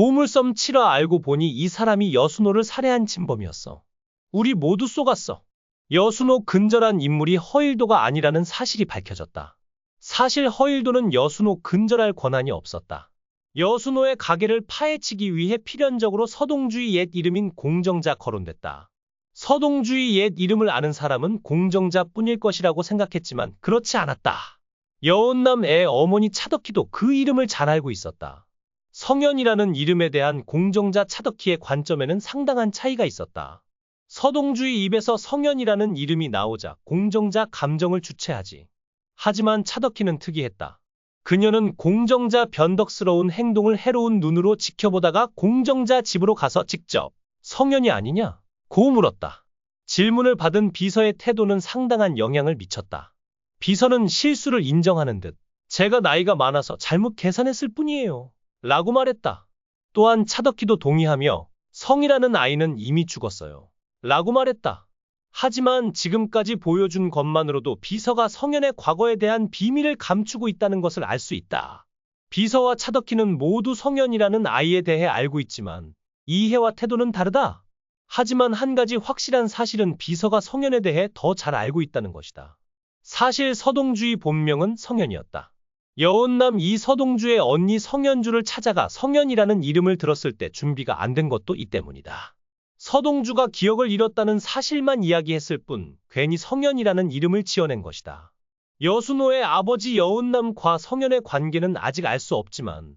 보물섬 치라 알고 보니 이 사람이 여순호를 살해한 진범이었어. 우리 모두 쏘갔어. 여순호 근절한 인물이 허일도가 아니라는 사실이 밝혀졌다. 사실 허일도는 여순호 근절할 권한이 없었다. 여순호의 가게를 파헤치기 위해 필연적으로 서동주의 옛 이름인 공정자 거론됐다. 서동주의 옛 이름을 아는 사람은 공정자뿐일 것이라고 생각했지만 그렇지 않았다. 여운남 애 어머니 차덕희도 그 이름을 잘 알고 있었다. 성현이라는 이름에 대한 공정자 차덕희의 관점에는 상당한 차이가 있었다. 서동주의 입에서 성현이라는 이름이 나오자 공정자 감정을 주체하지. 하지만 차덕희는 특이했다. 그녀는 공정자 변덕스러운 행동을 해로운 눈으로 지켜보다가 공정자 집으로 가서 직접 성현이 아니냐? 고 물었다. 질문을 받은 비서의 태도는 상당한 영향을 미쳤다. 비서는 실수를 인정하는 듯 제가 나이가 많아서 잘못 계산했을 뿐이에요. 라고 말했다. 또한 차덕희도 동의하며 성이라는 아이는 이미 죽었어요. 라고 말했다. 하지만 지금까지 보여준 것만으로도 비서가 성현의 과거에 대한 비밀을 감추고 있다는 것을 알 수 있다. 비서와 차덕희는 모두 성현이라는 아이에 대해 알고 있지만 이해와 태도는 다르다. 하지만 한 가지 확실한 사실은 비서가 성현에 대해 더 잘 알고 있다는 것이다. 사실 서동주의 본명은 성현이었다. 여운남 이 서동주의 언니 성현주를 찾아가 성현이라는 이름을 들었을 때 준비가 안 된 것도 이 때문이다. 서동주가 기억을 잃었다는 사실만 이야기했을 뿐 괜히 성현이라는 이름을 지어낸 것이다. 여순호의 아버지 여운남과 성현의 관계는 아직 알 수 없지만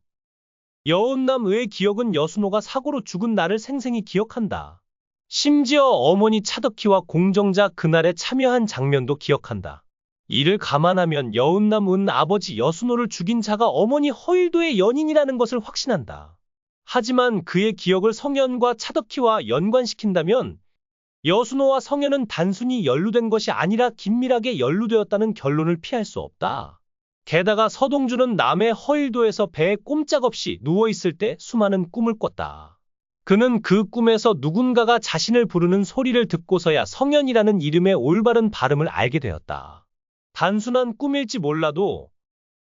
여운남의 기억은 여순호가 사고로 죽은 날을 생생히 기억한다. 심지어 어머니 차덕희와 공정자 그날에 참여한 장면도 기억한다. 이를 감안하면 여운남은 아버지 여순호를 죽인 자가 어머니 허일도의 연인이라는 것을 확신한다. 하지만 그의 기억을 성현과 차덕희와 연관시킨다면 여순호와 성현은 단순히 연루된 것이 아니라 긴밀하게 연루되었다는 결론을 피할 수 없다. 게다가 서동주는 남의 허일도에서 배에 꼼짝없이 누워있을 때 수많은 꿈을 꿨다. 그는 그 꿈에서 누군가가 자신을 부르는 소리를 듣고서야 성현이라는 이름의 올바른 발음을 알게 되었다. 단순한 꿈일지 몰라도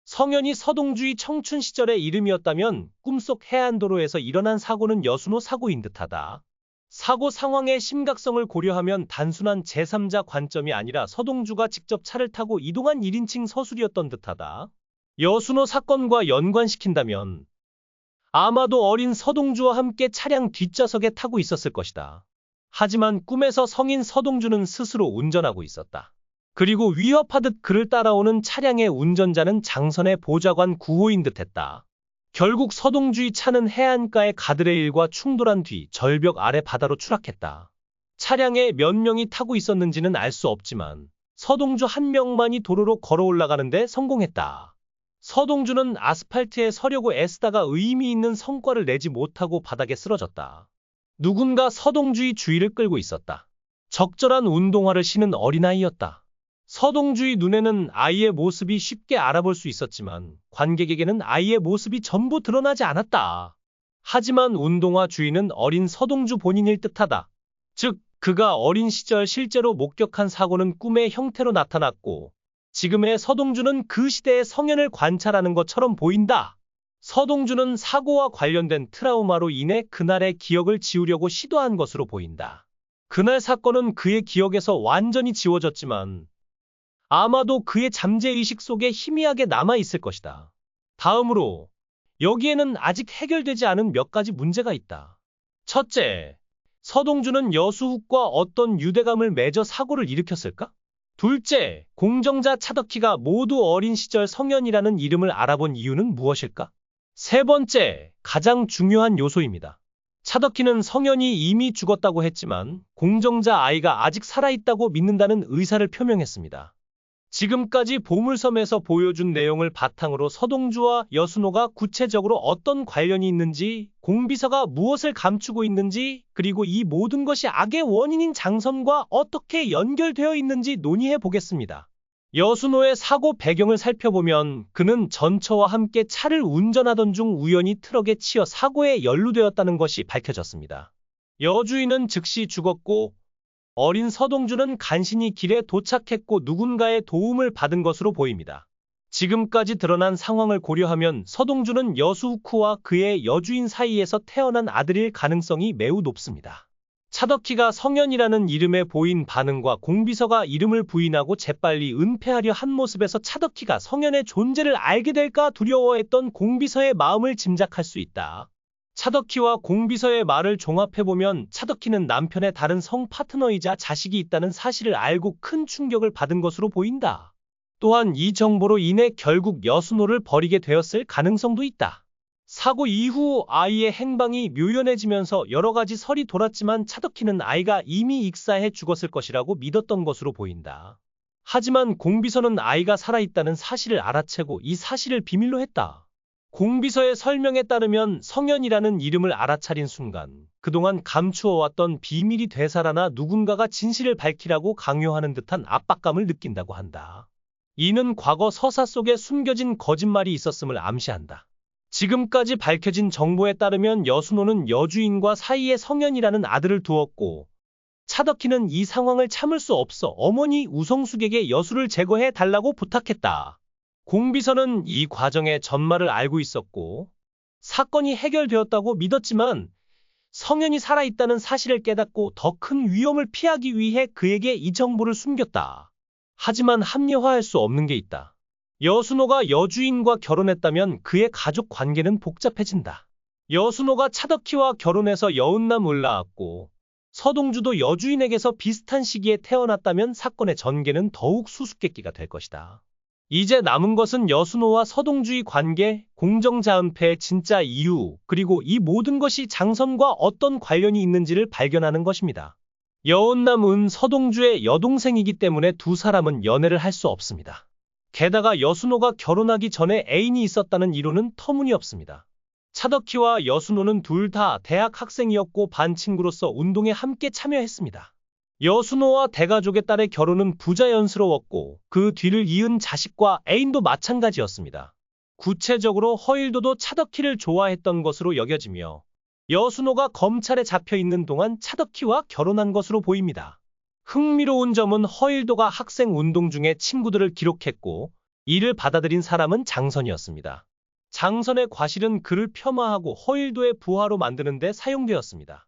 성현이 서동주의 청춘 시절의 이름이었다면 꿈속 해안도로에서 일어난 사고는 여순호 사고인 듯하다. 사고 상황의 심각성을 고려하면 단순한 제3자 관점이 아니라 서동주가 직접 차를 타고 이동한 1인칭 서술이었던 듯하다. 여순호 사건과 연관시킨다면 아마도 어린 서동주와 함께 차량 뒷좌석에 타고 있었을 것이다. 하지만 꿈에서 성인 서동주는 스스로 운전하고 있었다. 그리고 위협하듯 그를 따라오는 차량의 운전자는 장선의 보좌관 구호인 듯했다. 결국 서동주의 차는 해안가의 가드레일과 충돌한 뒤 절벽 아래 바다로 추락했다. 차량에 몇 명이 타고 있었는지는 알 수 없지만 서동주 한 명만이 도로로 걸어 올라가는데 성공했다. 서동주는 아스팔트에 서려고 애쓰다가 의미 있는 성과를 내지 못하고 바닥에 쓰러졌다. 누군가 서동주의 주의를 끌고 있었다. 적절한 운동화를 신은 어린아이였다. 서동주의 눈에는 아이의 모습이 쉽게 알아볼 수 있었지만 관객에게는 아이의 모습이 전부 드러나지 않았다. 하지만 운동화 주인은 어린 서동주 본인일 듯하다. 즉, 그가 어린 시절 실제로 목격한 사고는 꿈의 형태로 나타났고 지금의 서동주는 그 시대의 성현을 관찰하는 것처럼 보인다. 서동주는 사고와 관련된 트라우마로 인해 그날의 기억을 지우려고 시도한 것으로 보인다. 그날 사건은 그의 기억에서 완전히 지워졌지만 아마도 그의 잠재의식 속에 희미하게 남아있을 것이다. 다음으로 여기에는 아직 해결되지 않은 몇 가지 문제가 있다. 첫째, 서동주는 여수욱과 어떤 유대감을 맺어 사고를 일으켰을까? 둘째, 공정자 차덕희가 모두 어린 시절 성현이라는 이름을 알아본 이유는 무엇일까? 세 번째, 가장 중요한 요소입니다. 차덕희는 성현이 이미 죽었다고 했지만 공정자 아이가 아직 살아있다고 믿는다는 의사를 표명했습니다. 지금까지 보물섬에서 보여준 내용을 바탕으로 서동주와 여순호가 구체적으로 어떤 관련이 있는지, 공비서가 무엇을 감추고 있는지, 그리고 이 모든 것이 악의 원인인 장선과 어떻게 연결되어 있는지 논의해 보겠습니다. 여순호의 사고 배경을 살펴보면 그는 전처와 함께 차를 운전하던 중 우연히 트럭에 치여 사고에 연루되었다는 것이 밝혀졌습니다. 여주인은 즉시 죽었고 어린 서동주는 간신히 길에 도착했고 누군가의 도움을 받은 것으로 보입니다. 지금까지 드러난 상황을 고려하면 서동주는 여수 후쿠와 그의 여주인 사이에서 태어난 아들일 가능성이 매우 높습니다. 차덕희가 성현이라는 이름에 보인 반응과 공비서가 이름을 부인하고 재빨리 은폐하려 한 모습에서 차덕희가 성현의 존재를 알게 될까 두려워했던 공비서의 마음을 짐작할 수 있다. 차덕희와 공비서의 말을 종합해보면 차덕희는 남편의 다른 성 파트너이자 자식이 있다는 사실을 알고 큰 충격을 받은 것으로 보인다. 또한 이 정보로 인해 결국 여순호를 버리게 되었을 가능성도 있다. 사고 이후 아이의 행방이 묘연해지면서 여러 가지 설이 돌았지만 차덕희는 아이가 이미 익사해 죽었을 것이라고 믿었던 것으로 보인다. 하지만 공비서는 아이가 살아있다는 사실을 알아채고 이 사실을 비밀로 했다. 공비서의 설명에 따르면 성현이라는 이름을 알아차린 순간 그동안 감추어왔던 비밀이 되살아나 누군가가 진실을 밝히라고 강요하는 듯한 압박감을 느낀다고 한다. 이는 과거 서사 속에 숨겨진 거짓말이 있었음을 암시한다. 지금까지 밝혀진 정보에 따르면 여순호는 여주인과 사이에 성현이라는 아들을 두었고 차덕희는 이 상황을 참을 수 없어 어머니 우성숙에게 여수를 제거해 달라고 부탁했다. 공비서는 이 과정의 전말을 알고 있었고 사건이 해결되었다고 믿었지만 성현이 살아있다는 사실을 깨닫고 더 큰 위험을 피하기 위해 그에게 이 정보를 숨겼다. 하지만 합리화할 수 없는 게 있다. 여순호가 여주인과 결혼했다면 그의 가족 관계는 복잡해진다. 여순호가 차덕희와 결혼해서 여운남을 낳았고 서동주도 여주인에게서 비슷한 시기에 태어났다면 사건의 전개는 더욱 수수께끼가 될 것이다. 이제 남은 것은 여순호와 서동주의 관계, 공정자은패의 진짜 이유, 그리고 이 모든 것이 장선과 어떤 관련이 있는지를 발견하는 것입니다. 여운남은 서동주의 여동생이기 때문에 두 사람은 연애를 할 수 없습니다. 게다가 여순호가 결혼하기 전에 애인이 있었다는 이론은 터무니없습니다. 차덕희와 여순호는 둘 다 대학 학생이었고 반 친구로서 운동에 함께 참여했습니다. 여순호와 대가족의 딸의 결혼은 부자연스러웠고 그 뒤를 이은 자식과 애인도 마찬가지였습니다. 구체적으로 허일도도 차덕희를 좋아했던 것으로 여겨지며 여순호가 검찰에 잡혀 있는 동안 차덕희와 결혼한 것으로 보입니다. 흥미로운 점은 허일도가 학생 운동 중에 친구들을 기록했고 이를 받아들인 사람은 장선이었습니다. 장선의 과실은 그를 폄하하고 허일도의 부하로 만드는 데 사용되었습니다.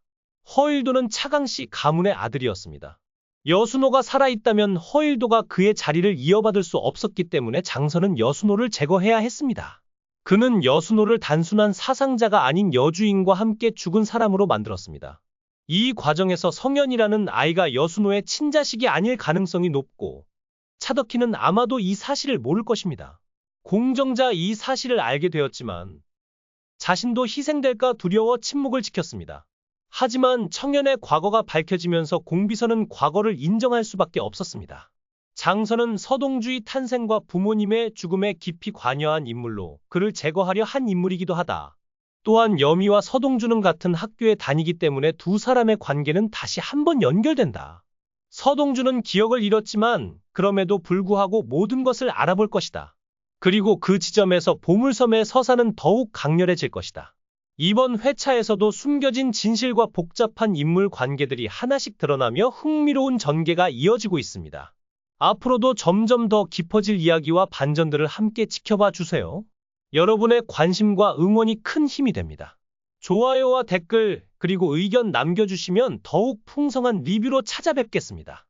허일도는 차강씨 가문의 아들이었습니다. 여순호가 살아있다면 허일도가 그의 자리를 이어받을 수 없었기 때문에 장선은 여순호를 제거해야 했습니다. 그는 여순호를 단순한 사상자가 아닌 여주인과 함께 죽은 사람으로 만들었습니다. 이 과정에서 성현이라는 아이가 여순호의 친자식이 아닐 가능성이 높고 차덕희는 아마도 이 사실을 모를 것입니다. 공정자 이 사실을 알게 되었지만 자신도 희생될까 두려워 침묵을 지켰습니다. 하지만 청년의 과거가 밝혀지면서 공비서는 과거를 인정할 수밖에 없었습니다. 장선은 서동주의 탄생과 부모님의 죽음에 깊이 관여한 인물로 그를 제거하려 한 인물이기도 하다. 또한 여미와 서동주는 같은 학교에 다니기 때문에 두 사람의 관계는 다시 한번 연결된다. 서동주는 기억을 잃었지만 그럼에도 불구하고 모든 것을 알아볼 것이다. 그리고 그 지점에서 보물섬의 서사는 더욱 강렬해질 것이다. 이번 회차에서도 숨겨진 진실과 복잡한 인물 관계들이 하나씩 드러나며 흥미로운 전개가 이어지고 있습니다. 앞으로도 점점 더 깊어질 이야기와 반전들을 함께 지켜봐 주세요. 여러분의 관심과 응원이 큰 힘이 됩니다. 좋아요와 댓글, 그리고 의견 남겨주시면 더욱 풍성한 리뷰로 찾아뵙겠습니다.